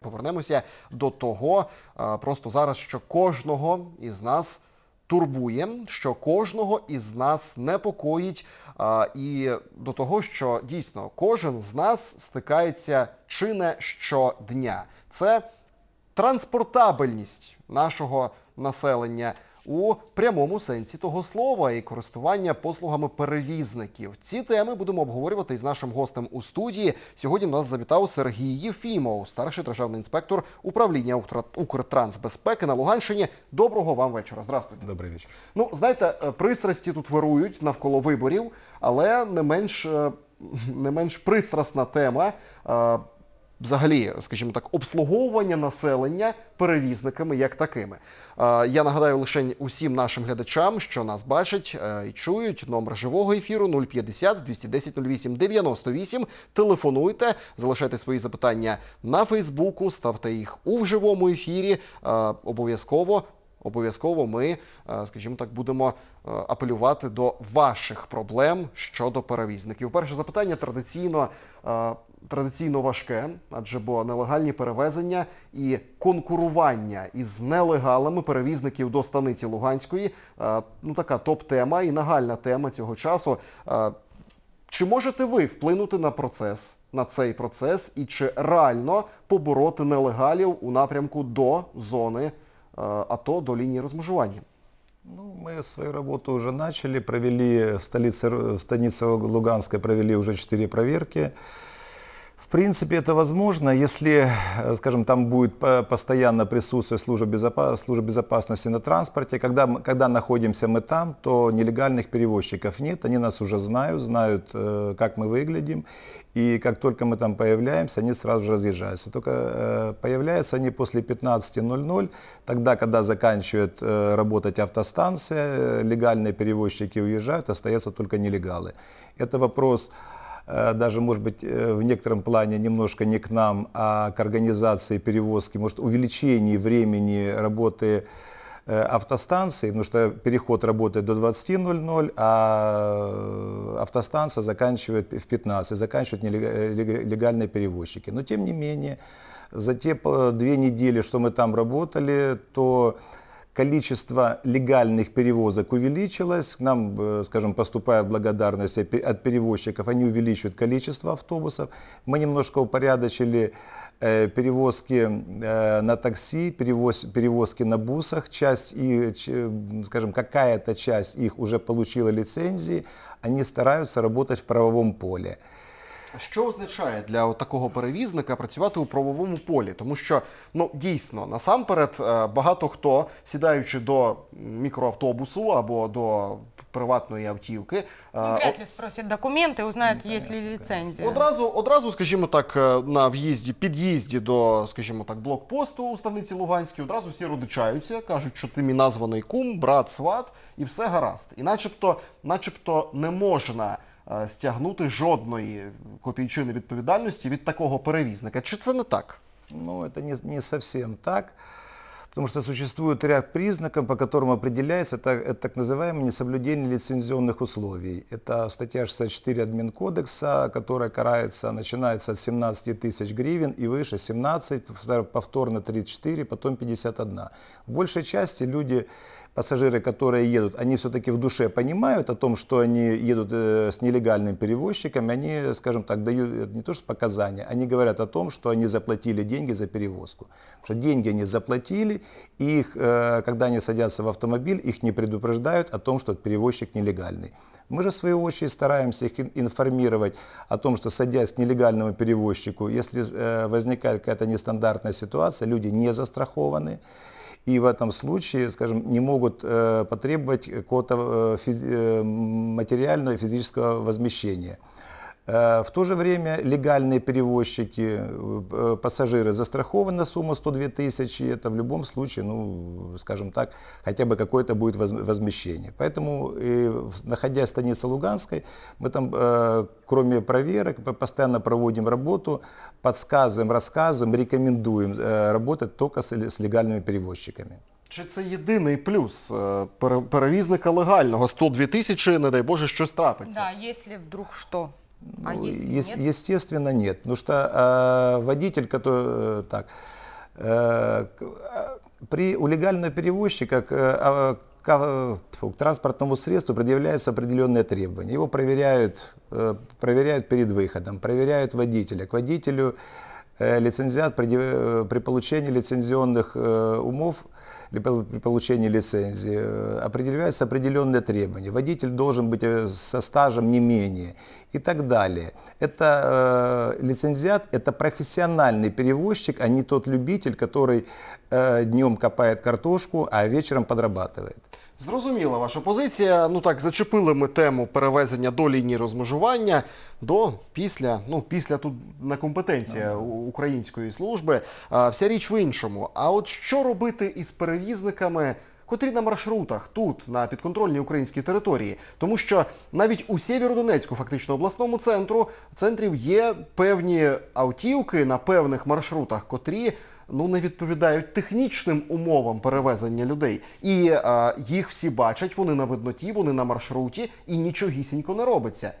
Повернемося до того, просто зараз, що кожного із нас турбує, що кожного із нас непокоїть, а, і до того, що дійсно кожен з нас стикається чи не щодня. Це транспортабельність нашого населення у прямому сенсі того слова і користування послугами перевізників. Ці теми будемо обговорювати із нашим гостем у студії. Сьогодні нас завітав Сергій Єфімов, старший державний інспектор управління Укр- Укртрансбезпеки на Луганщині. Доброго вам вечора. Здравствуйте. Добрый вечер. Ну, знаєте, е, пристрасті тут вирують навколо виборів, але не менш, е, не менш пристрасна тема. Взагалі, скажімо так, обслуговування населення перевізниками як такими. Я нагадаю лише усім нашим глядачам, що нас бачать е, і чують. Номер живого ефіру 050 210 08 98. Телефонуйте, залишайте свої запитання на Фейсбуку, ставте їх у живому ефірі. Е, Обов'язково Обов'язково ми, е, скажімо так, будемо е, апелювати до ваших проблем щодо перевізників. Перше запитання традиційно, е, традиційно важке, адже бо нелегальні перевезення і конкурування із нелегалами перевізників до станиці Луганської ну така топ-тема і нагальна тема цього часу. Чи можете ви вплинути на процес, на цей процес, і чи реально побороти нелегалів у напрямку до зони АТО, до лінії розмежування? Ну, мы свою работу уже начали, провели в столице, Ру- в станице Луганской провели уже четыре проверки. В принципе, это возможно, если, э, скажем, там будет по- постоянно присутствие службы, безопа- службы безопасности на транспорте. Когда, когда находимся мы там, то нелегальных перевозчиков нет, они нас уже знают, знают, э, как мы выглядим. И как только мы там появляемся, они сразу же разъезжаются. Только э, появляются они после 15.00, тогда, когда заканчивает э, работать автостанция, э, легальные перевозчики уезжают, остаются только нелегалы. Это вопрос э, даже, может быть, э, в некотором плане немножко не к нам, а к организации перевозки, может, увеличении времени работы э, автостанции, потому что переход работает до 20.00, а э, автостанция заканчивает в 15, заканчивают э, легальные перевозчики. Но тем не менее, за те две недели, что мы там работали, то количество легальных перевозок увеличилось. К нам, э, скажем, поступает благодарность от пе- от перевозчиков. Они увеличивают количество автобусов. Мы немножко упорядочили э, перевозки э, на такси, перевоз, перевозки на бусах. Часть, и, скажем, какая-то часть их уже получила лицензии. Они стараются работать в правовом поле. А Що означає для такого перевізника працювати у правовому полі? Тому що ну дійсно насамперед е, багато хто, сідаючи до мікроавтобусу або до приватної автівки, е, Ну, вряд ли спросят документы, узнают, есть ли лицензия. Одразу, одразу, скажімо так, е, на в'їзді, під'їзді до, скажімо так, блокпосту у станиці Луганській, одразу всі родичаються, кажуть, що ти мій названий кум, брат, сват, і все гаразд. І начебто, начебто не можна стягнути жодної копійчини відповідальності від такого перевізника. Чи це не так? Ну, это не, не совсем так, потому что существует ряд признаков, по которым определяется так, это так называемое несоблюдение лицензионных условий. Это статья 64 админкодекса, которая карается, начинается от 17 тысяч гривен и выше 17, повтор- повторно 34, потом 51. В большей части люди пассажиры, которые едут, они все-таки в душе понимают о том, что они едут э, с нелегальным перевозчиком, они, скажем так, дают э, не то что показания, они говорят о том, что они заплатили деньги за перевозку. Потому что деньги они заплатили, и их, э, когда они садятся в автомобиль, их не предупреждают о том, что перевозчик нелегальный. Мы же, в свою очередь, стараемся их ин- информировать о том, что, садясь к нелегальному перевозчику, если возникает какая-то нестандартная ситуация, люди не застрахованы, и в этом случае, скажем, не могут э, потребовать какого-то э, физи- э, материального и физического возмещения. Э, В то же время легальные перевозчики, э, пассажиры застрахованы на сумму 102 тысячи. Это в любом случае, ну, скажем так, хотя бы какое-то будет воз- возмещение. Поэтому, э, в- находясь в станице Луганской, мы там, э, кроме проверок, по- постоянно проводим работу, подсказываем, рассказываем, рекомендуем э, работать только с с легальными перевозчиками. Чи це єдиний плюс е, пере- перевізника легального? 102 тисячі, не дай Боже, щось трапиться. Да, если вдруг что. А Ну, если ес- нет? Естественно, нет. Потому что э, водитель, который э, так, э, э, при у легального перевозчика к, а, к, к транспортному средству предъявляются определенные требования. Его проверяют, э, проверяют перед выходом, проверяют водителя. К водителю э, лицензиат э, при получении лицензионных умов при получении лицензии э, определяются определенные требования. Водитель должен быть э, со стажем не менее и так далее. Это э, лицензиат, это профессиональный перевозчик, а не тот любитель, который э, днем копает картошку, а вечером подрабатывает. Зрозуміла ваша позиція. Ну так, зачепили ми тему перевезення до лінії розмежування, до після, ну після тут не компетенція української служби. А, вся річ в іншому. А от що робити із перевізниками? Котрі на маршрутах тут, на підконтрольній українській території, тому що навіть у Сєвєродонецьку, фактично обласному центру, центрів є певні автівки на певних маршрутах, котрі ну не відповідають технічним умовам перевезення людей. І е, їх всі бачать, вони на видноті, вони на маршруті, і нічогісінько не робиться.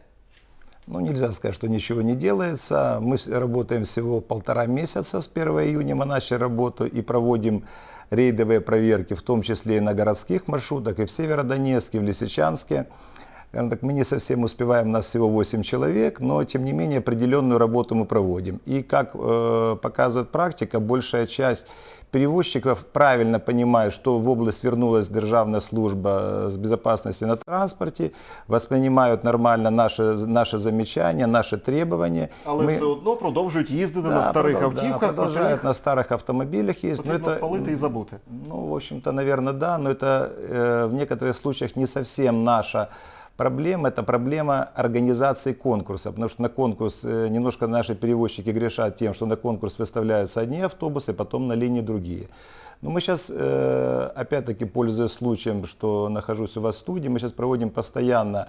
Ну, нельзя сказать, что ничего не делается. Мы с- работаем всего полтора месяца, с 1 июня мы начали работу и проводим рейдовые проверки, в том числе и на городских маршрутах, и в Северодонецке, и в Лисичанске. Скажем так, мы не совсем успеваем, нас всего 8 человек, но тем не менее определенную работу мы проводим. И как э, показывает практика, большая часть перевозчиков правильно понимают, что в область вернулась Державная служба э, с безопасности на транспорте, воспринимают нормально наши, наши замечания, наши требования. Але Мы- все одно продовжують їздити Да, на старих продол- да, автівках, продолжают котрих на старых автомобилях есть. но потрібно это, спалити і забути. ну, в общем-то, наверное, да, но это э, в некоторых случаях не совсем наша проблема, это проблема организации конкурса, потому что на конкурс э, немножко наши перевозчики грешат тем, что на конкурс выставляются одни автобусы, потом на линии другие. Но мы сейчас, опять-таки, пользуясь случаем, что нахожусь у вас в студии, мы сейчас проводим постоянно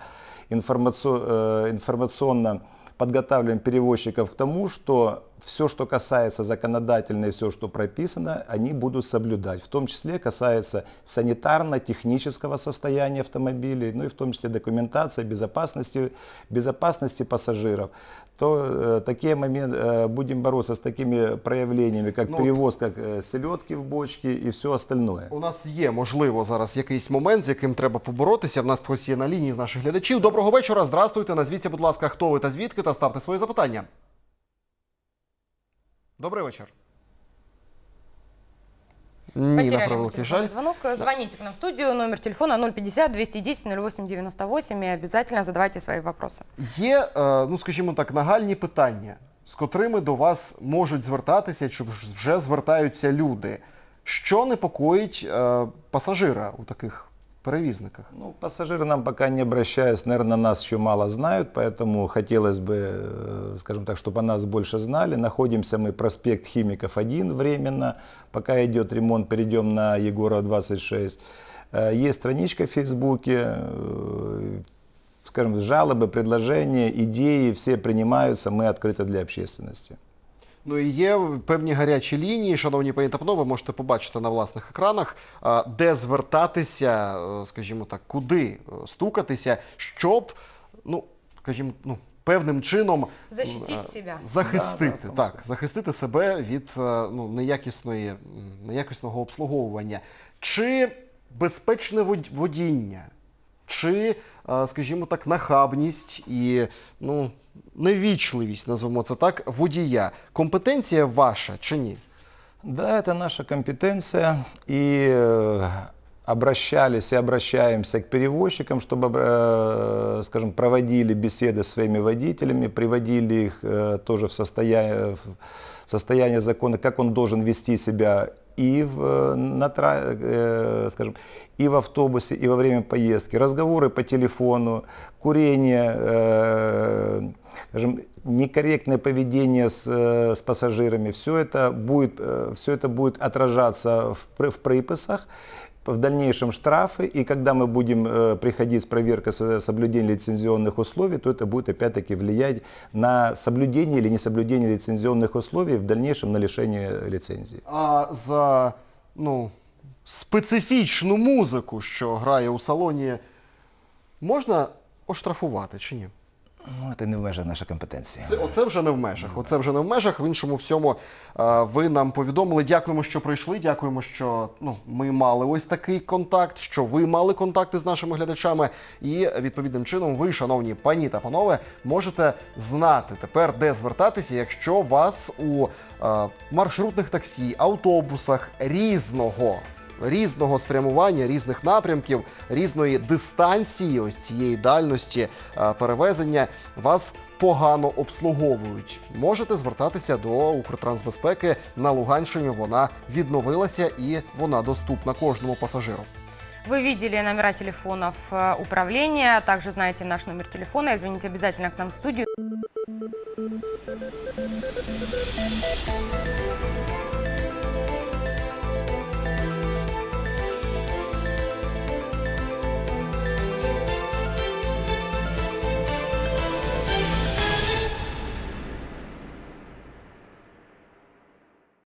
информаци- э, информационно подготавливаем перевозчиков к тому, что все, что касается законодательно и все, что прописано, они будут соблюдать. В том числе касается санитарно-технического состояния автомобилей, ну и в том числе документация безопасности, безопасности пассажиров. То э, такие моменты, э, будем бороться с такими проявлениями, как Ну, перевозка э, селедки в бочке и все остальное. У нас є, можливо, зараз якийсь момент, з яким треба поборотися. В нас хтось є на лінії з наших глядачів. Доброго вечора, здрастуйте. Назвіться, будь ласка, хто ви та звідки, та ставте свої запитання. Добрий вечір. Ні, на Потеряли мы превеликий телефонный жаль. звонок. Звоните к нам в студию. Номер телефона 050 210 08 98 и обязательно задавайте свои вопросы. Є, е, ну скажімо так, нагальні питання, з котрими до вас можуть звертатися, чи ж вже звертаються люди. Що непокоїть е, пасажира у таких перевізниках? Ну, пассажиры нам пока не обращаются, наверное, нас еще мало знают, поэтому хотелось бы, э, скажем так, чтобы о нас больше знали. Находимся мы проспект Химиков 1 временно, пока идет ремонт, перейдем на Егорова 26. Э, Есть страничка в Фейсбуке, э, скажем, жалобы, предложения, идеи, все принимаются, мы открыты для общественности. Ну і є певні гарячі лінії, шановні пані та панове, можете побачити на власних екранах, де звертатися, е, скажімо так, куди е, стукатися, щоб, ну, скажімо, ну, певним чином е, захистити, Да, да, так, захистити себе від ну, неякісної, неякісного обслуговування. Чи безпечне вод- водіння, чи, е, скажімо так, нахабність і ну, невічливість, назвемо це так, водія. Компетенція ваша чи ні? Да, это наша компетенция, и обращались и обращаемся к перевозчикам, чтобы, э, скажем, проводили беседы с своими водителями, приводили их э, тоже в состояние, в состояние закона, как он должен вести себя и в, э, на, скажем, и в автобусе, и во время поездки. Разговоры по телефону, курение, скажем, некорректное поведение с, с пассажирами, все это будет, все это будет отражаться в, в приписах, в дальнейшем штрафы, и когда мы будем э, приходить с проверкой со- соблюдения лицензионных условий, то это будет опять-таки влиять на соблюдение или несоблюдение лицензионных условий, в дальнейшем на лишение лицензии. А за ну, специфічну музику, що грає у салоні, можна оштрафувати чи ні? Ну, это не в межах нашей компетенции. Це, оце вже не в межах. Оце вже не в межах. В іншому всьому е, ви нам повідомили. Дякуємо, що прийшли. Дякуємо, що ну, ми мали ось такий контакт, що ви мали контакти з нашими глядачами. І відповідним чином, ви, шановні пані та панове, можете знати тепер, де звертатися, якщо вас у е, маршрутних таксі, автобусах різного. Різного спрямування, різних напрямків, різної дистанції, ось цієї дальності е, перевезення вас погано обслуговують. Можете звертатися до Укртрансбезпеки на Луганщині. Вона відновилася і вона доступна кожному пасажиру. Вы видели номера телефонов э, управления, также знаете наш номер телефона. И звоните обязательно к нам в студию.